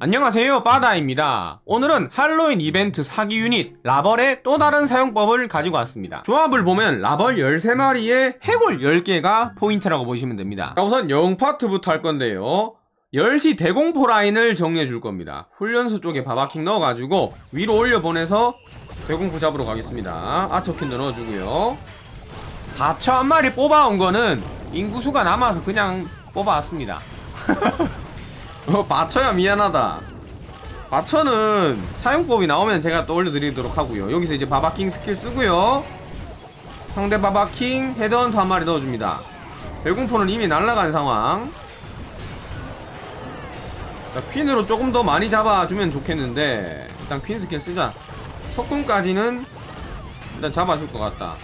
안녕하세요 바다입니다. 오늘은 할로윈 이벤트 사기 유닛 라벌의 또 다른 사용법을 가지고 왔습니다. 조합을 보면 라벌 13마리에 해골 10개가 포인트라고 보시면 됩니다. 자, 우선 영 파트부터 할 건데요. 10시 대공포 라인을 정리해 줄 겁니다. 훈련소 쪽에 바바킹 넣어가지고 위로 올려 보내서 대공포 잡으러 가겠습니다. 아처킨도 넣어주고요. 바처 한 마리 뽑아온 거는 인구수가 남아서 그냥 뽑아왔습니다 어, 바쳐야 미안하다. 바쳐는 사용법이 나오면 제가 또 올려드리도록 하고요. 여기서 이제 바바킹 스킬 쓰고요. 상대 바바킹 헤드헌터 한 마리 넣어줍니다. 별공포는 이미 날아간 상황. 자, 퀸으로 조금 더 많이 잡아주면 좋겠는데 일단 퀸 스킬 쓰자. 석궁까지는 일단 잡아줄 것 같다.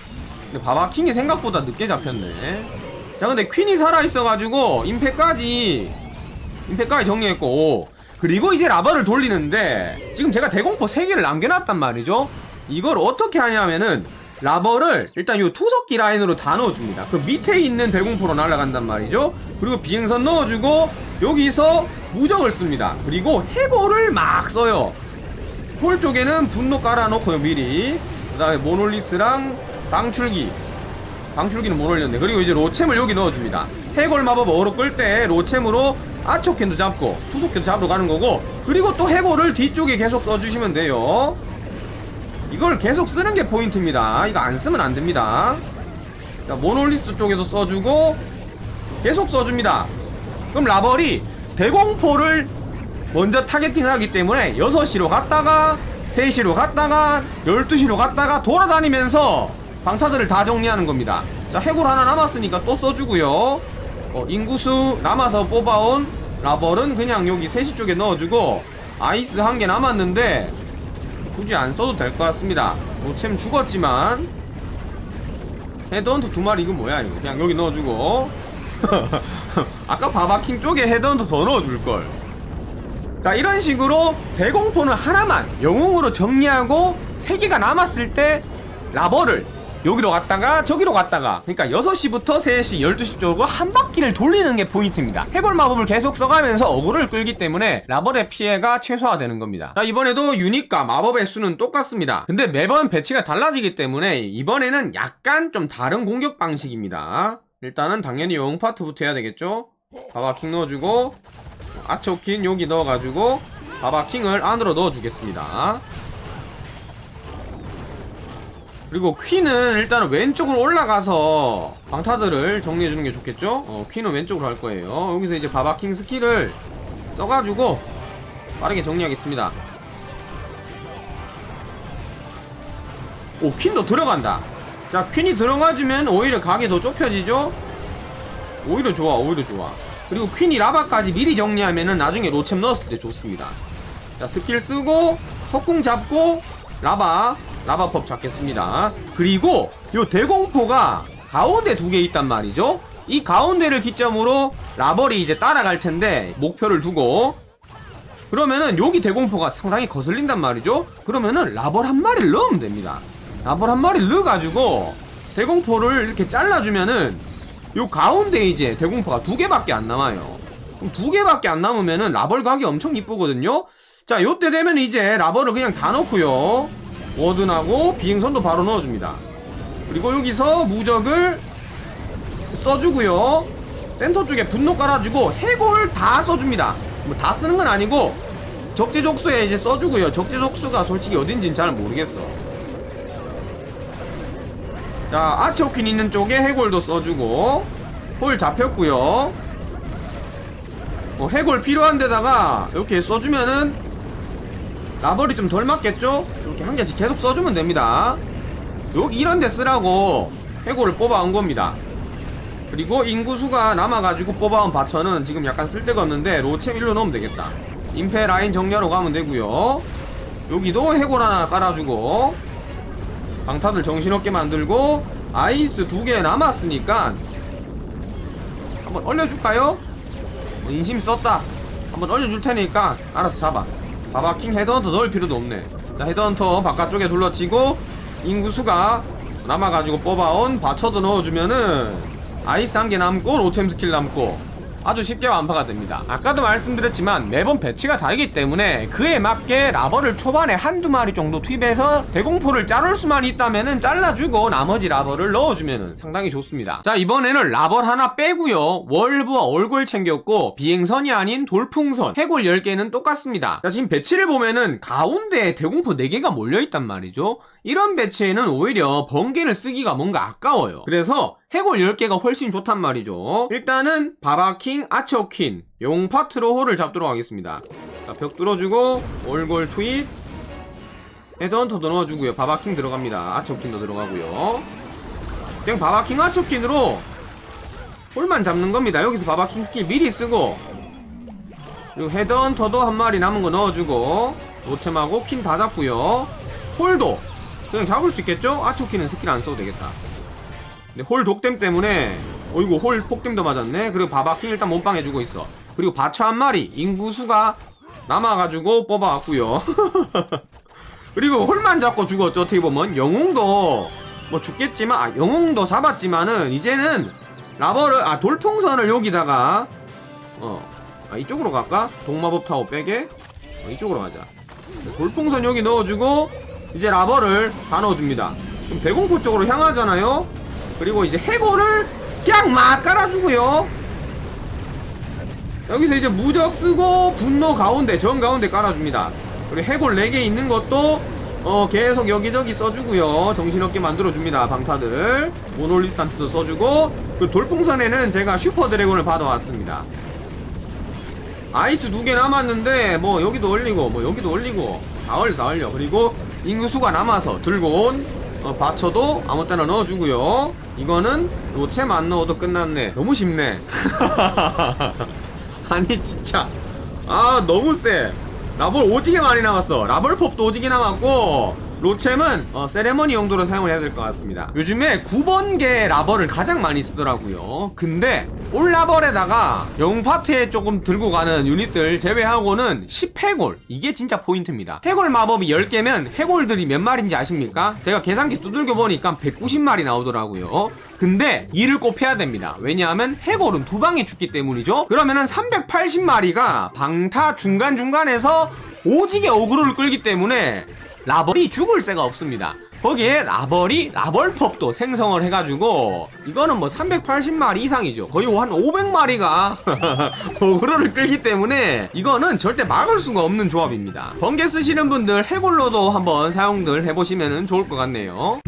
근데 바바킹이 생각보다 늦게 잡혔네. 자 근데 퀸이 살아있어가지고 임팩까지 임팩까지 정리했고 그리고 이제 라바를 돌리는데 지금 제가 대공포 3개를 남겨놨단 말이죠. 이걸 어떻게 하냐면은 라버를 일단 요 투석기 라인으로 다 넣어줍니다. 그 밑에 있는 대공포로 날아간단 말이죠. 그리고 비행선 넣어주고 여기서 무적을 씁니다. 그리고 해골을 막 써요. 홀 쪽에는 분노 깔아놓고요 미리. 그 다음에 모놀리스랑 방출기. 방출기는 못 올렸네. 그리고 이제 로챔을 여기 넣어줍니다. 해골 마법 어로 끌 때 로챔으로 아초캔도 잡고 투속캔도 잡으러 가는 거고 그리고 또 해골을 뒤쪽에 계속 써주시면 돼요. 이걸 계속 쓰는 게 포인트입니다. 이거 안 쓰면 안 됩니다. 자 모놀리스 쪽에도 써주고 계속 써줍니다. 그럼 라벌이 대공포를 먼저 타겟팅 하기 때문에 6시로 갔다가 3시로 갔다가 12시로 갔다가 돌아다니면서 방타들을 다 정리하는 겁니다. 자 해골 하나 남았으니까 또 써주고요 어, 인구수 남아서 뽑아온 라벌은 그냥 여기 3시 쪽에 넣어주고 아이스 한 개 남았는데 굳이 안 써도 될 것 같습니다. 노챔 죽었지만 헤드헌터 두 마리 이거 뭐야 이거? 그냥 여기 넣어주고. 아까 바바킹 쪽에 헤드헌터 더 넣어줄걸. 자 이런 식으로 대공포는 하나만 영웅으로 정리하고 3개가 남았을 때 라버를 여기로 갔다가 저기로 갔다가. 그러니까 6시부터 3시 12시 쪽으로 한 바퀴를 돌리는 게 포인트입니다. 해골 마법을 계속 써가면서 어그를 끌기 때문에 라벌의 피해가 최소화되는 겁니다. 자 이번에도 유닛과 마법의 수는 똑같습니다. 근데 매번 배치가 달라지기 때문에 이번에는 약간 좀 다른 공격 방식입니다. 일단은 당연히 영웅 파트부터 해야 되겠죠? 바바킹 넣어주고 아초킨 여기 넣어가지고 바바킹을 안으로 넣어주겠습니다 그리고 퀸은 일단은 왼쪽으로 올라가서 방타들을 정리해주는 게 좋겠죠? 어, 퀸은 왼쪽으로 할 거예요. 여기서 이제 바바킹 스킬을 써가지고 빠르게 정리하겠습니다. 오, 퀸도 들어간다. 자, 퀸이 들어가주면 오히려 각이 더 좁혀지죠? 오히려 좋아, 오히려 좋아. 그리고 퀸이 라바까지 미리 정리하면은 나중에 로챔 넣었을 때 좋습니다. 자, 스킬 쓰고, 속궁 잡고, 라바, 라바법 잡겠습니다. 그리고 요 대공포가 가운데 두 개 있단 말이죠. 이 가운데를 기점으로 라벌이 이제 따라갈 텐데 목표를 두고 그러면은 여기 대공포가 상당히 거슬린단 말이죠. 그러면은 라벌 한 마리를 넣으면 됩니다. 라벌 한 마리를 넣어가지고 대공포를 이렇게 잘라주면은 요 가운데 이제 대공포가 두 개밖에 안 남아요. 그럼 두 개밖에 안 남으면은 라벌 각이 엄청 이쁘거든요. 자, 요때 되면 이제 라벌을 그냥 다 넣고요. 워든하고 비행선도 바로 넣어줍니다. 그리고 여기서 무적을 써주고요. 센터 쪽에 분노 깔아주고 해골 다 써줍니다. 뭐 다 쓰는 건 아니고 적재적소에 이제 써주고요. 적재적소가 솔직히 어딘지는 잘 모르겠어. 자 아처퀸 있는 쪽에 해골도 써주고 홀 잡혔고요. 뭐 해골 필요한 데다가 이렇게 써주면은 라벌이 좀 덜 맞겠죠? 이렇게 한 개씩 계속 써주면 됩니다. 여기 이런 데 쓰라고 해골을 뽑아온 겁니다. 그리고 인구수가 남아가지고 뽑아온 바처는 지금 약간 쓸데가 없는데 로챔 1로 넣으면 되겠다. 임페 라인 정리하러 가면 되고요. 여기도 해골 하나 깔아주고 방타들 정신없게 만들고 아이스 두 개 남았으니까 한번 얼려줄까요? 어, 인심 썼다. 한번 얼려줄 테니까 알아서 잡아. 바바킹 헤드헌터 넣을 필요도 없네. 자 헤드헌터 바깥쪽에 둘러치고 인구수가 남아가지고 뽑아온 바처도 넣어주면은 아이스 한 개 남고 로템 스킬 남고 아주 쉽게 완파가 됩니다. 아까도 말씀드렸지만 매번 배치가 다르기 때문에 그에 맞게 라버를 초반에 한두 마리 정도 투입해서 대공포를 자를 수만 있다면은 잘라주고 나머지 라버를 넣어주면 상당히 좋습니다. 자 이번에는 라벌 하나 빼고요. 월브와 얼굴 챙겼고 비행선이 아닌 돌풍선 해골 10개는 똑같습니다. 자 지금 배치를 보면은 가운데에 대공포 4개가 몰려있단 말이죠. 이런 배치에는 오히려 번개를 쓰기가 뭔가 아까워요. 그래서 해골 10개가 훨씬 좋단 말이죠. 일단은 바바킹, 아처퀸, 용 파트로 홀을 잡도록 하겠습니다. 자, 벽 뚫어주고, 올골 투입, 헤드헌터도 넣어주고요. 바바킹 들어갑니다. 아처퀸도 들어가고요. 그냥 바바킹, 아처퀸으로 홀만 잡는 겁니다. 여기서 바바킹 스킬 미리 쓰고, 그리고 헤드헌터도 한 마리 남은 거 넣어주고, 노템하고 퀸 다 잡고요. 홀도 그냥 잡을 수 있겠죠? 아처퀸은 스킬 안 써도 되겠다. 근데 홀 독댐 때문에 어이구 홀 폭댐도 맞았네. 그리고 바바킹 일단 몸빵 해주고 있어. 그리고 바처 한 마리 인구수가 남아가지고 뽑아왔고요. 그리고 홀만 잡고 죽었죠 어떻게 보면. 영웅도 뭐 죽겠지만 아 영웅도 잡았지만은 이제는 라버를 아 돌풍선을 여기다가 어 아, 이쪽으로 갈까? 동마법 타워 빼게? 어, 이쪽으로 가자. 돌풍선 여기 넣어주고 이제 라버를 다 넣어줍니다. 그럼 대공포 쪽으로 향하잖아요? 그리고 이제 해골을 그냥 막 깔아주고요. 여기서 이제 무적 쓰고 분노 가운데 정 가운데 깔아줍니다. 그리고 해골 4개 있는 것도 어 계속 여기저기 써주고요. 정신없게 만들어줍니다. 방타들 모놀리스한테도 써주고 그 돌풍선에는 제가 슈퍼 드래곤을 받아왔습니다. 아이스 두 개 남았는데 뭐 여기도 올리고 뭐 여기도 올리고 다 올려 다 올려 그리고 인구수가 남아서 들고 온 어, 바쳐도 아무 때나 넣어주고요 이거는 로체만 안 넣어도 끝났네. 너무 쉽네. 아니 진짜. 아 너무 쎄. 라벌 오지게 많이 남았어. 라벌pop도 오지게 남았고 로챔은 어, 세레머니 용도로 사용을 해야 될 것 같습니다. 요즘에 9번계 라벌을 가장 많이 쓰더라고요. 근데 올 라벌에다가 영웅 파트에 조금 들고 가는 유닛들 제외하고는 10해골. 이게 진짜 포인트입니다. 해골 마법이 10개면 해골들이 몇 마리인지 아십니까? 제가 계산기 두들겨 보니까 190마리 나오더라고요. 근데 이를 꼭 해야 됩니다. 왜냐하면 해골은 두 방에 죽기 때문이죠. 그러면은 380마리가 방타 중간중간에서 오지게 어그로를 끌기 때문에 라벌이 죽을 새가 없습니다. 거기에 라벌이 라벌pop도 생성을 해가지고 이거는 뭐 380마리 이상이죠. 거의 한 500마리가 어그로를 끌기 때문에 이거는 절대 막을 수가 없는 조합입니다. 번개 쓰시는 분들 해골로도 한번 사용들 해보시면 좋을 것 같네요.